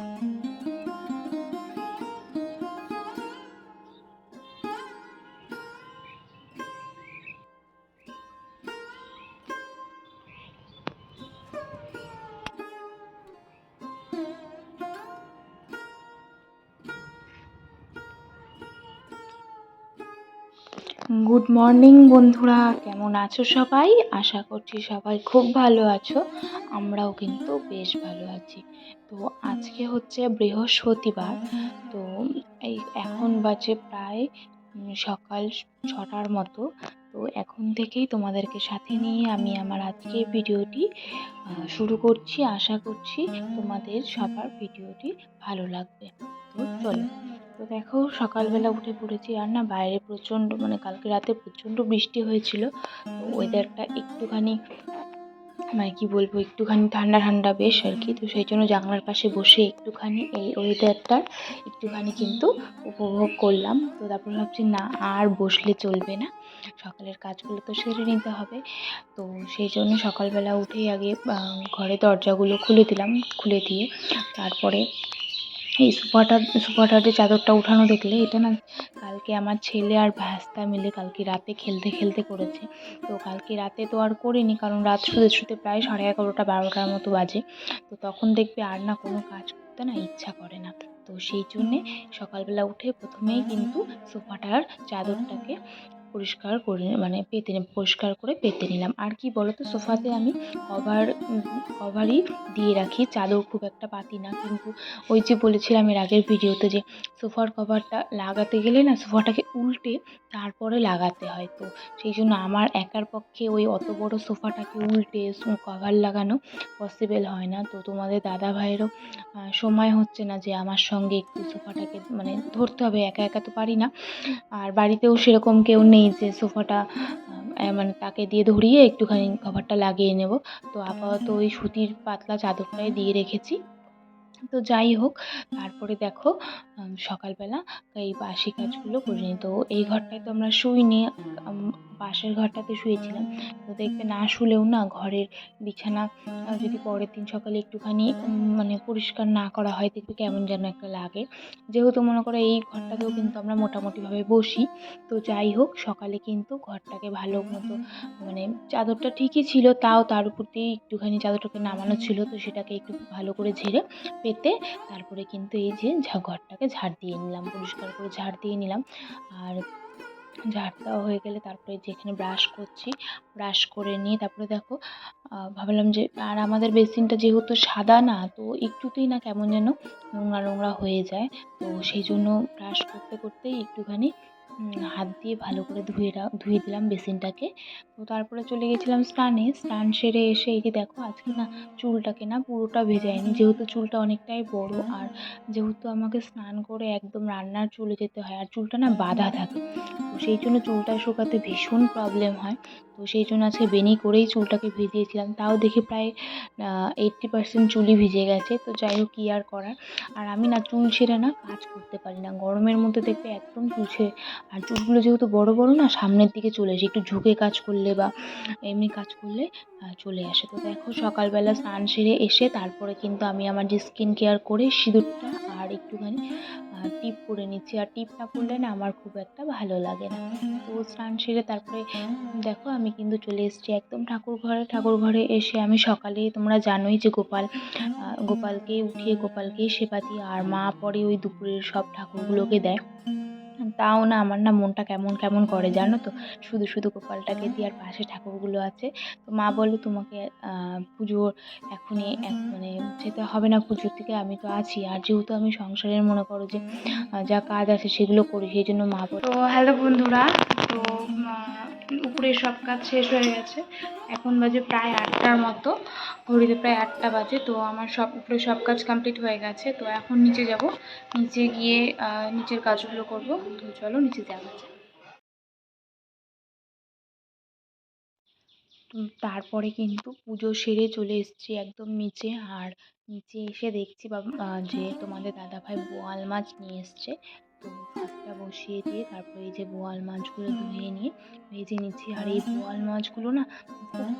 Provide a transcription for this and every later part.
Thank you. Good morning বন্ধুরা। কেমন আছো সবাই? আশা করছি সবাই খুব ভালো আছো। আমরাও কিন্তু বেশ ভালো আছি। তো আজকে হচ্ছে বৃহস্পতিবার। তো এই এখন বাজে প্রায় সকাল ছটার মতো। তো এখন থেকেই তোমাদেরকে সাথে নিয়ে আমি আমার আজকের ভিডিওটি শুরু করছি। আশা করছি তোমাদের সবার ভিডিওটি ভালো লাগবে। তো চলো। তো দেখো, সকালবেলা উঠে পড়েছি আর না বাইরে প্রচণ্ড মানে কালকে রাতে প্রচণ্ড বৃষ্টি হয়েছিল। তো ওয়েদারটা একটুখানি মানে কি বলব, একটুখানি ঠান্ডা ঠান্ডা বেশ আর কি। তো সেই জন্য জানলার পাশে বসে একটুখানি এই ওয়েদারটার একটুখানি কিন্তু উপভোগ করলাম। তো তারপর ভাবছি, না, আর বসলে চলবে না। সকালের কাজগুলো তো সেরে নিতে হবে। তো সেই জন্য সকালবেলা উঠেই আগে ঘরে দরজাগুলো খুলে দিলাম, খুলে দিয়ে তারপরে এই সোফাটা সোফাটার যে চাদরটা উঠানো দেখলে এটা না কালকে আমার ছেলে আর ভাস্তা মিলে কালকে রাতে খেলতে খেলতে করেছে। তো কালকে রাতে তো আর করিনি কারণ রাত শুতে শুতে প্রায় সাড়ে এগারোটা বারোটার মতো বাজে। তো তখন দেখবে আর না কোনো কাজ করতে না ইচ্ছা করে না। তো সেই জন্যে সকালবেলা উঠে প্রথমেই কিন্তু সোফাটার চাদরটাকে পরিষ্কার করে মানে পেতে, পরিষ্কার করে পেতে নিলাম। আর কি বলো তো সোফাতে আমি কভার কভারই দিয়ে রাখি। চাদর খুব একটা পাতি না, কিন্তু ওই যে বলেছিলাম এর আগের ভিডিওতে যে সোফার কভারটা লাগাতে গেলে না, সোফাটাকে উল্টে তারপরে লাগাতে হয়। তো সেই জন্য আমার একার পক্ষে ওই অত বড় সোফাটাকে উল্টে কভার লাগানো পসিবল হয় না। তো তোমাদের দাদা ভাইয়েরও সময় হচ্ছে না যে আমার সঙ্গে একটু সোফাটাকে মানে ধরতে হবে। একা একা তো পারি না। আর বাড়িতেও সেরকম কেউ নেই। যে সোফাটা মানে তাকে দিয়ে ধরিয়ে একটুখানি কভারটা লাগিয়ে নেব। তো আপাতত ওই সুতির পাতলা চাদরটাই দিয়ে রেখেছি। তো যাই হোক, তারপরে দেখো সকালবেলা এই বাসি কাজগুলো করে নিই। তো এই ঘরটায় তো আমরা শুইনি পাশের ঘরটাতে শুয়েছিলাম। তো দেখবে না শুলেও না ঘরের বিছানা যদি পরের দিন সকালে একটুখানি মানে পরিষ্কার না করা হয় দেখবে কেমন যেন একটা লাগে। যেহেতু মনে করো এই ঘরটাতেও কিন্তু আমরা মোটামুটিভাবে বসি, তো যাই হোক, সকালে কিন্তু ঘরটাকে ভালো মতো মানে চাদরটা ঠিকই ছিল, তাও তার উপর দিয়ে একটুখানি চাদরটাকে নামানো ছিল, তো সেটাকে একটু ভালো করে ঝেড়ে পেতে তারপরে কিন্তু এই যে ঘরটাকে ঝাড় দিয়ে নিলাম, পরিষ্কার করে ঝাড় দিয়ে নিলাম। আর ঝাড় দেওয়া হয়ে গেলে তারপরে যেখানে ব্রাশ করছি ব্রাশ করে নিয়ে তারপরে দেখো ভাবলাম যে, আর আমাদের বেসিনটা যেহেতু সাদা না, তো একটুতেই না কেমন যেন নোংরা নোংরা হয়ে যায়। তো সেই জন্য ব্রাশ করতে করতেই একটুখানি হাত দিয়ে ভালো করে ধুয়ে ধুয়ে দিলাম বেসিনটাকে। তো তারপরে চলে গেছিলাম স্নানে। স্নান সেরে এসে এই যে দেখো আজকে না চুলটাকে না পুরোটা ভেজাইনি যেহেতু চুলটা অনেকটাই বড় আর যেহেতু আমাকে স্নান করে একদম রান্নার চলে যেতে হয় আর চুলটা না বাঁধা থাকে তো সেই জন্য চুলটা শুকাতে ভীষণ প্রবলেম হয়। তো সেই জন্য আজকে বেনি করেই চুলটাকে ভিজিয়েছিলাম। তাও দেখি প্রায় এইট্টি পার্সেন্ট চুলই ভিজে গেছে। তো যাই হোক, কী আর করার? আর আমি না চুল ছেড়ে না কাজ করতে পারি না। গরমের মধ্যে দেখবে একদম চুল আর চুলগুলো যেহেতু বড় বড় না, সামনের দিকে চলে আসে। একটু ঝুঁকে কাজ করলে বা এমনি কাজ করলে চলে আসে। তো দেখো, সকালবেলা স্নান সেরে এসে তারপরে কিন্তু আমি আমার যে স্কিন কেয়ার করে সিঁদুরটা একটুখানি টিপ করে নিচ্ছি। আর টিপ না করলে না আমার খুব একটা ভালো লাগে না। তো স্নান সেরে তারপরে, দেখো আমি কিন্তু চলে এসেছি একদম ঠাকুর ঘরে। ঠাকুর ঘরে এসে আমি সকালে তোমরা জানোই যে গোপাল গোপালকে উঠিয়ে গোপালকেই সেবা দিয়ে আর মা পরে ওই দুপুরের সব ঠাকুরগুলোকে দেয়। তাও না আমার না মনটা কেমন কেমন করে জানো তো? শুধু শুধু গোপালটাকে দিয়ে আর পাশে ঠাকুরগুলো আছে। তো মা বলে তোমাকে পুজো এখনই মানে যেতে হবে না পুজোর থেকে আমি তো আছি। আর যেহেতু আমি সংসারের মনে করো যে যা কাজ আছে সেগুলো করি, সেই জন্য মা বলে তো হ্যালো বন্ধুরা, তো উপরের সব কাজ শেষ হয়ে গেছে। এখন বাজে প্রায় আটটার মতো। ঘড়িতে প্রায় আটটা বাজে তো আমার সব উপরে সব কাজ কমপ্লিট হয়ে গেছে। তো এখন নিচে যাব। নিচে গিয়ে নিচের কাজগুলো করব। তো চলো নিচে যাওয়া উম, তারপরে কিন্তু পুজো সেরে চলে এসেছি একদম নিচে। আর নিচে এসে দেখছি বাবা যে তোমাদের দাদাভাই বোয়াল মাছ নিয়ে এসছে। তো ভাতটা বসিয়ে দিয়ে তারপরে এই যে বোয়াল মাছগুলো ধুয়ে নিয়ে ভেজে নিচ্ছি। আর এই বোয়াল মাছগুলো না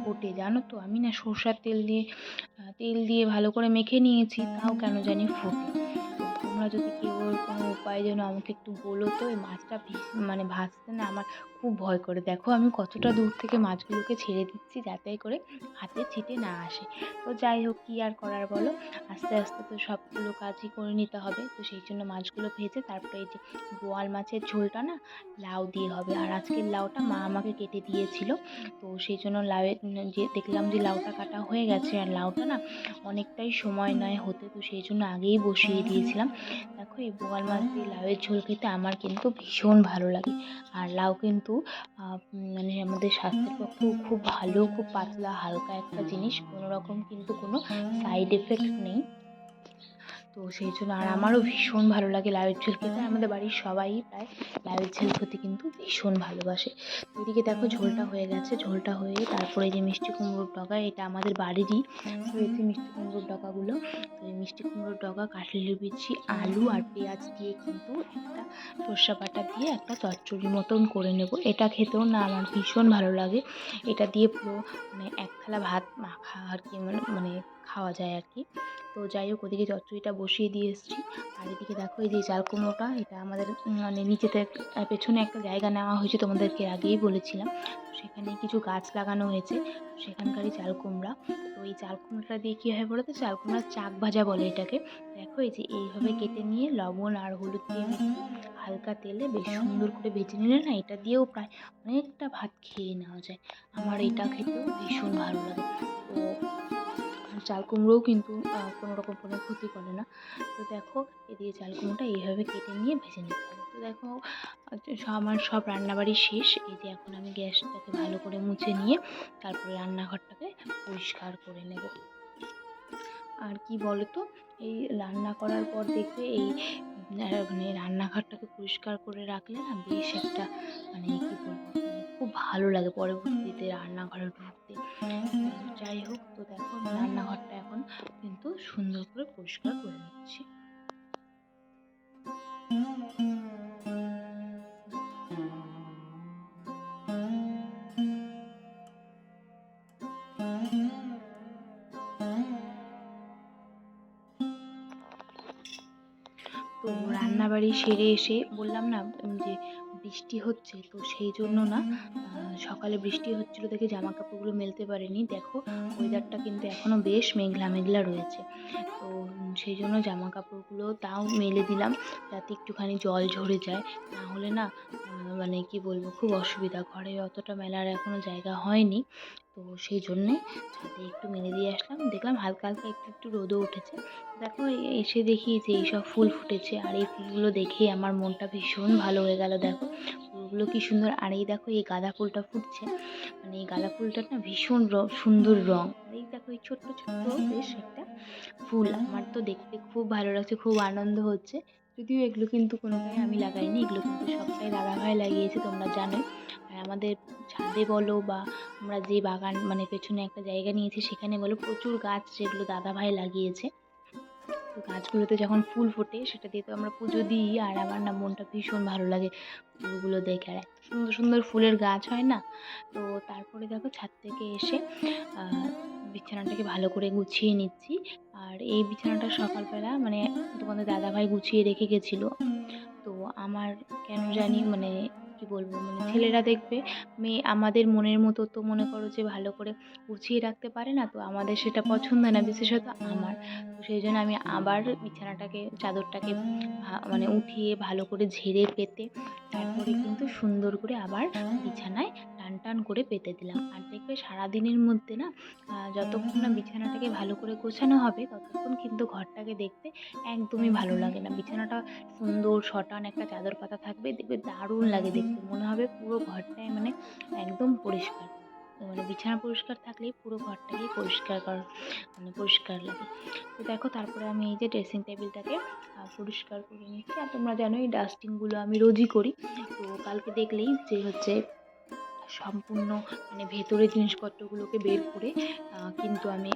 ফোটে জানো তো? আমি না সর্ষার তেল দিয়ে তেল দিয়ে ভালো করে মেখে নিয়েছি তাও কেন জানি ফোটে। তোমরা যদি কেউ ওর কোনো উপায় যেন আমাকে একটু বলো তো? এই মাছটা মানে ভাজতে না আমার খুব ভয় করে। দেখো আমি কতটা দূর থেকে মাছগুলোকে ছেড়ে দিচ্ছি যাতে করে হাতে ছিটে না আসে। তো যাই হোক, কী আর করার বলো? আস্তে আস্তে তো সবগুলো কাজই করে নিতে হবে। তো সেই জন্য মাছগুলো ভেজে তারপরে এই যে বোয়াল মাছের ঝোলটা না লাউ দিয়ে হবে। আর আজকের লাউটা মা আমাকে কেটে দিয়েছিল। তো সেই জন্য লাউয়ের যে দেখলাম যে লাউটা কাটা হয়ে গেছে আর লাউটা না অনেকটাই সময় নেয় হতে। তো সেই জন্য আগেই বসিয়ে দিয়েছিলাম। দেখো, এই বোয়াল মাছ দিয়ে লাউয়ের ঝোল খেতে আমার কিন্তু ভীষণ ভালো লাগে। আর লাউ কিন্তু মানে আমাদের স্বাস্থ্যের পক্ষেও খুব ভালো, খুব পাতলা, হালকা একটা জিনিস। কোনো রকম কিন্তু কোনো সাইড এফেক্ট নেই। তো সেই জন্য আর আমারও ভীষণ ভালো লাগে লাউয়ের ঝোল খেতে। আমাদের বাড়ির সবাই প্রায় লাউয়ের ঝোল খেতে কিন্তু ভীষণ ভালোবাসে। এদিকে দেখো ঝোলটা হয়ে গেছে। ঝোলটা হয়ে তারপরে যে মিষ্টি কুমড়োর ডগা এটা আমাদের বাড়িরই হয়েছে মিষ্টি কুমড়োর ডগাগুলো। তো এই মিষ্টি কুমড়োর ডগা কাঁঠালের বিচি আলু আর পেঁয়াজ দিয়ে কিন্তু একটা সর্ষা বাটা দিয়ে একটা চচ্চড়ি মতন করে নেব। এটা খেতেও না আমার ভীষণ ভালো লাগে। এটা দিয়ে পুরো মানে এক থালা ভাত মাখা আর কি মানে মানে খাওয়া যায় আর কি। তো যাই হোক, ওদিকে চচ্চড়িটা বসিয়ে দিয়ে এসেছি। আর এদিকে দেখো, এই যে চাল এটা আমাদের মানে নিচেতে পেছনে একটা জায়গা নেওয়া হয়েছে তোমাদেরকে আগেই বলেছিলাম। সেখানে কিছু গাছ লাগানো হয়েছে, সেখানকারই চাল কুমড়া তো এই চাল কুমড়োটা দিয়ে কী হয় বলো তো চাল কুমড়ার চাক ভাজা বলে এটাকে। দেখো, এই যে এইভাবে কেটে নিয়ে লবণ আর হলুদ দিয়ে হালকা তেলে বেশ সুন্দর করে ভেজে নিলে না, এটা দিয়েও প্রায় অনেকটা ভাত খেয়ে নেওয়া যায়। আমার এটা খেতেও ভীষণ ভালো লাগে। তো চাল কুমড়োও কিন্তু কোনো রকম কোনো ক্ষতি করে না। তো দেখো, এদিকে চাল কুমড়োটা এইভাবে কেটে নিয়ে ভেজে নিতে হবে। তো দেখো সব আমার সব রান্নাবাড়ি শেষ। এই যে এখন আমি গ্যাসটাকে ভালো করে মুছে নিয়ে তারপরে রান্নাঘরটাকে পরিষ্কার করে নেব। আর কি বলো তো এই রান্না করার পর দেখবে এই মানে রান্নাঘরটাকে পরিষ্কার করে রাখলে না বেশ একটা মানে কী বলব খুব ভালো লাগে পরবর্তীতে রান্নাঘরে ঢুকতে। যাই হোক, তো দেখো আমি রান্নাঘরটা এখন কিন্তু সুন্দর করে পরিষ্কার করে নিচ্ছি। তো রান্নাবাড়ি সেরে এসে বললাম না যে বৃষ্টি হচ্ছে, তো সেই জন্য না সকালে বৃষ্টি হচ্ছিল দেখে জামা কাপড়গুলো মেলতে পারিনি। দেখো ওয়েদারটা কিন্তু এখনও বেশ মেঘলা মেঘলা রয়েছে। তো সেই জন্য জামা কাপড়গুলো তাও মেলে দিলাম, যাতে একটুখানি জল ঝরে যায়। না হলে না মানে কি বলব, খুব অসুবিধা ঘরে অতটা মেলার এখনও জায়গা হয়নি। তো সেই জন্যে ছাদে একটু মেলে দিয়ে আসলাম। দেখলাম হালকা হালকা একটু একটু রোদও উঠেছে। দেখো এসে দেখি যে এইসব ফুল ফুটেছে আর এই ফুলগুলো দেখেই আমার মনটা ভীষণ ভালো হয়ে গেল। দেখো, ফুলগুলো কি সুন্দর। আর এই দেখো, এই গাঁদা ফুলটা ফুটছে। মানে এই গাঁদা ফুলটার না ভীষণ সুন্দর রং। আর এই দেখো, এই ছোট্ট ছোট্ট বেশ একটা ফুল। আমার তো দেখতে খুব ভালো লাগছে, খুব আনন্দ হচ্ছে। যদিও এগুলো কিন্তু কোনোটাই আমি লাগাইনি, এগুলো কিন্তু সবটাই দাদাভাই লাগিয়েছে, তোমরা জানো। আর আমাদের ছাদে বলো বা আমরা যে বাগান মানে পেছনে একটা জায়গা নিয়েছি, সেখানে বলো প্রচুর গাছ যেগুলো দাদাভাই লাগিয়েছে। তো গাছগুলোতে যখন ফুল ফোটে, সেটা দিয়ে তো আমরা পুজো দিই আর আমার না মনটা ভীষণ ভালো লাগে ফুলগুলো দেখে। আর এত সুন্দর সুন্দর ফুলের গাছ হয় না? তো তারপরে দেখো ছাদ থেকে এসে বিছানাটাকে ভালো করে গুছিয়ে নিচ্ছি। আর এই বিছানাটা সকালবেলা মানে তোমাদের দাদাভাই গুছিয়ে রেখে গেছিল। তো আমার কেন জানি মানে কি বলব? মানে ছেলেরা দেখবে মেয়ে আমাদের মনের মতো তো মনে করো যে ভালো করে গুছিয়ে রাখতে পারে না তো আমাদের সেটা পছন্দ না বিশেষত আমার। তো সেই জন্য আমি আবার বিছানাটাকে চাদরটাকে মানে উঠিয়ে ভালো করে ঝেড়ে পেতে তারপরে কিন্তু সুন্দর করে আবার বিছানায় টান টান করে পেতে দিলাম। আর দেখবে সারাদিনের মধ্যে না যতক্ষণ না বিছানাটাকে ভালো করে গোছানো হবে, ততক্ষণ কিন্তু ঘরটাকে দেখতে একদমই ভালো লাগে না। বিছানাটা সুন্দর, শটান, একটা চাদর পাতা থাকবে, দেখবে দারুণ লাগে দেখতে। মনে হবে পুরো ঘরটাই মানে একদম পরিষ্কার। মানে বিছানা পরিষ্কার থাকলেই পুরো ঘরটাকেই পরিষ্কার কর মানে পরিষ্কার লাগে। তো দেখো তারপরে আমি এই যে ড্রেসিং টেবিলটাকে পরিষ্কার করে নিচ্ছি। আর তোমরা জানো এই ডাস্টিংগুলো আমি রোজই করি। তো কালকে দেখলেই যে হচ্ছে সম্পূর্ণ মানে ভেতরের জিনিসপত্রগুলোকে বের করে কিন্তু আমি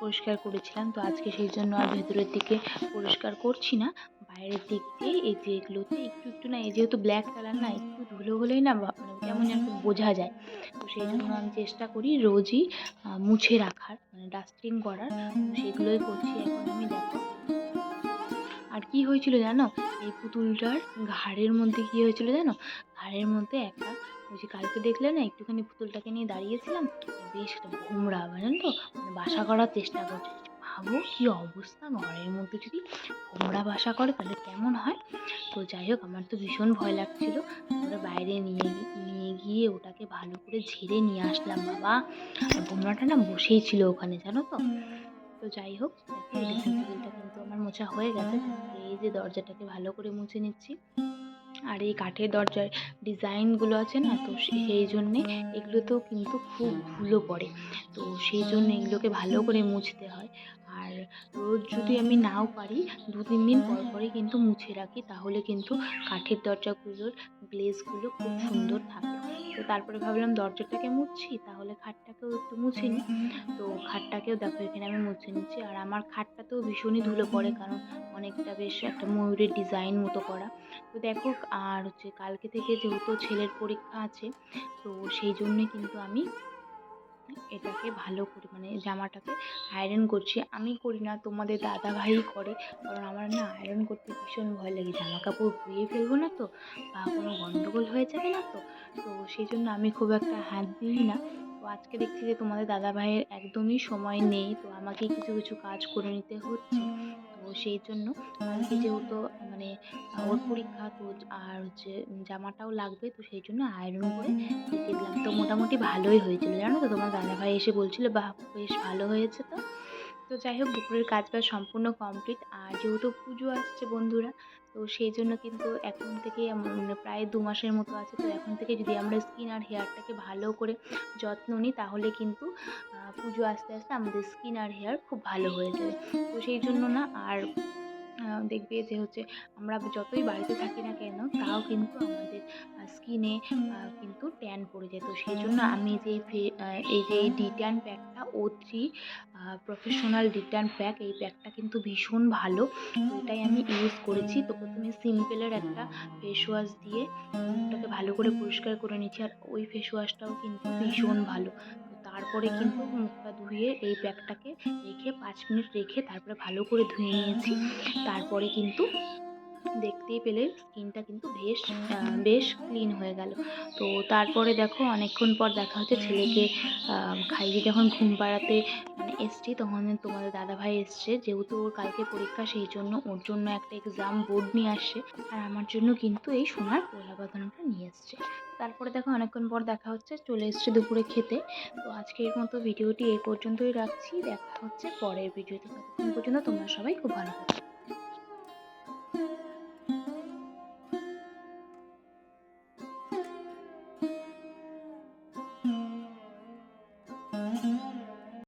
পরিষ্কার করেছিলাম। তো আজকে সেই জন্য আর ভেতরের দিকে পরিষ্কার করছি না। বাইরের দিক দিয়ে এই যে এগুলোতে একটু একটু না, এই যেহেতু ব্ল্যাক কালার না, একটু ধুলো হলেই না মানে কেমন যেন বোঝা যায়। তো সেই জন্য আমি চেষ্টা করি রোজই মুছে রাখার মানে ডাস্টিং করার। সেগুলোই করছি এখন আমি, দেখো। আর কি হয়েছিল জানো? এই পুতুলটার ঘাড়ের মধ্যে কি হয়েছিল জানো? ঘাড়ের মধ্যে একটা যে কালকে দেখলে না, একটুখানি পুতুলটাকে নিয়ে দাঁড়িয়েছিলাম। বেশ ভোমরা জানেন তো মানে বাসা করার চেষ্টা করছে। ভাবো কি অবস্থা, ঘরের মধ্যে যদি ভোমরা বাসা করে, তাহলে কেমন হয়? তো যাই হোক, আমার তো ভীষণ ভয় লাগছিল। তারপরে বাইরে নিয়ে নিয়ে গিয়ে ওটাকে ভালো করে ঝেড়ে নিয়ে আসলাম, বাবা। আর ভোমরাটা না বসেই ছিল ওখানে, জানো তো? তো যাই হোক কিন্তু আমার মোছা হয়ে গেছে। এই যে দরজাটাকে ভালো করে মুছে নিচ্ছি। আর এই কাঠের দরজার ডিজাইনগুলো আছে না, তো সেই জন্যে এগুলোতেও কিন্তু খুব ধুলো পড়ে। তো সেই জন্য এগুলোকে ভালো করে মুছতে হয়। আর রোজ যদি আমি নাও পারি, দু তিন দিন পর পরই কিন্তু মুছে রাখি, তাহলে কিন্তু কাঠের দরজাগুলোর গ্লেজগুলো খুব সুন্দর থাকে। তো তারপরে ভাবলাম দরজাটাকে মুছছি, তাহলে খাটটাকেও একটু মুছে নিই। তো খাটটাকেও দেখো, এখানে আমি মুছে নিচ্ছি। আর আমার খাটটাতেও ভীষণই ধুলো পড়ে, কারণ অনেকটা বেশ একটা ময়ূরের ডিজাইন মতো করা। তো দেখো, আর হচ্ছে কালকে থেকে যেহেতু ছেলের পরীক্ষা আছে, তো সেই জন্যে কিন্তু আমি এটাকে ভালো করে মানে জামাটাকে আয়রন করছি। আমি করি না, তোমাদের দাদা ভাই করে, কারণ আমার না আয়রন করতে ভীষণ ভয় লাগে। জামা কাপড় ধুয়ে ফেলব না তো, বা কোনো গন্ডগোল হয়ে যাবে না তো তো সেই জন্য আমি খুব একটা হাত দিই না। তো আজকে দেখছি যে তোমাদের দাদা ভাইয়ের একদমই সময় নেই, তো আমাকেই কিছু কিছু কাজ করে নিতে হচ্ছে। তো সেই জন্য যেহেতু মানে ওর পরীক্ষা তো আর হচ্ছে জামাটাও লাগবে, তো সেই জন্য আয়রন করে দিলাম তো মোটামুটি ভালোই হয়েছিল, জানো তো? তোমার দাদাভাই এসে বলছিল, বাহ, বেশ ভালো হয়েছে তো। তো যাই হোক, দুপুরের কাজ বাজ সম্পূর্ণ কমপ্লিট আর যেহেতু পুজো আসছে বন্ধুরা, তো সেই জন্য কিন্তু এখন থেকে মানে প্রায় দু মাসের মতো আছে, তো এখন থেকে যদি আমরা স্কিন আর হেয়ারটাকে ভালো করে যত্ন নিই, তাহলে কিন্তু পুজো আসতে আসতে আমাদের স্কিন আর হেয়ার খুব ভালো হয়ে যাবে। তো সেই জন্য না, আর দেখবে যে হচ্ছে আমরা যতই বাড়িতে থাকি না কেন, তাও কিন্তু আমাদের স্কিনে কিন্তু ট্যান পড়ে যায়। তো সেই জন্য আমি যে এই যে ডি ট্যান প্যাকটা O three professional D tan pack এই প্যাকটা কিন্তু ভীষণ ভালো। এটাই আমি ইউজ করেছি। তো প্রথমে সিম্পলের একটা ফেস ওয়াশ দিয়ে মুখটাকে ভালো করে পরিষ্কার করে নিচ্ছি। আর ওই ফেস ওয়াশটাও কিন্তু ভীষণ ভালো। তারপরে কিন্তু মুখটা ধুয়ে এই ব্যাগটাকে রেখে পাঁচ মিনিট রেখে তারপরে ভালো করে ধুয়ে নিয়েছি। তারপরে কিন্তু দেখতেই পেলে স্কিনটা কিন্তু বেশ বেশ ক্লিন হয়ে গেল। তো তারপরে দেখো অনেকক্ষণ পর দেখা হচ্ছে ছেলেকে খাইয়ে যখন ঘুম পাড়াতে মানে এসছি তখন তোমাদের দাদাভাই এসছে। যেহেতু ওর কালকে পরীক্ষা সেই জন্য ওর জন্য একটা এক্সাম বোর্ড নিয়ে আসছে। আর আমার জন্য কিন্তু এই সোনার বাঁধানোটা নিয়ে এসছে। তারপরে দেখো অনেকক্ষণ পর দেখা হচ্ছে চলে এসছে দুপুরে খেতে। তো আজকের মতো ভিডিওটি এই পর্যন্তই রাখছি। দেখা হচ্ছে পরের ভিডিওতে। ততক্ষণ পর্যন্ত তোমরা সবাই খুব ভালো থাকো।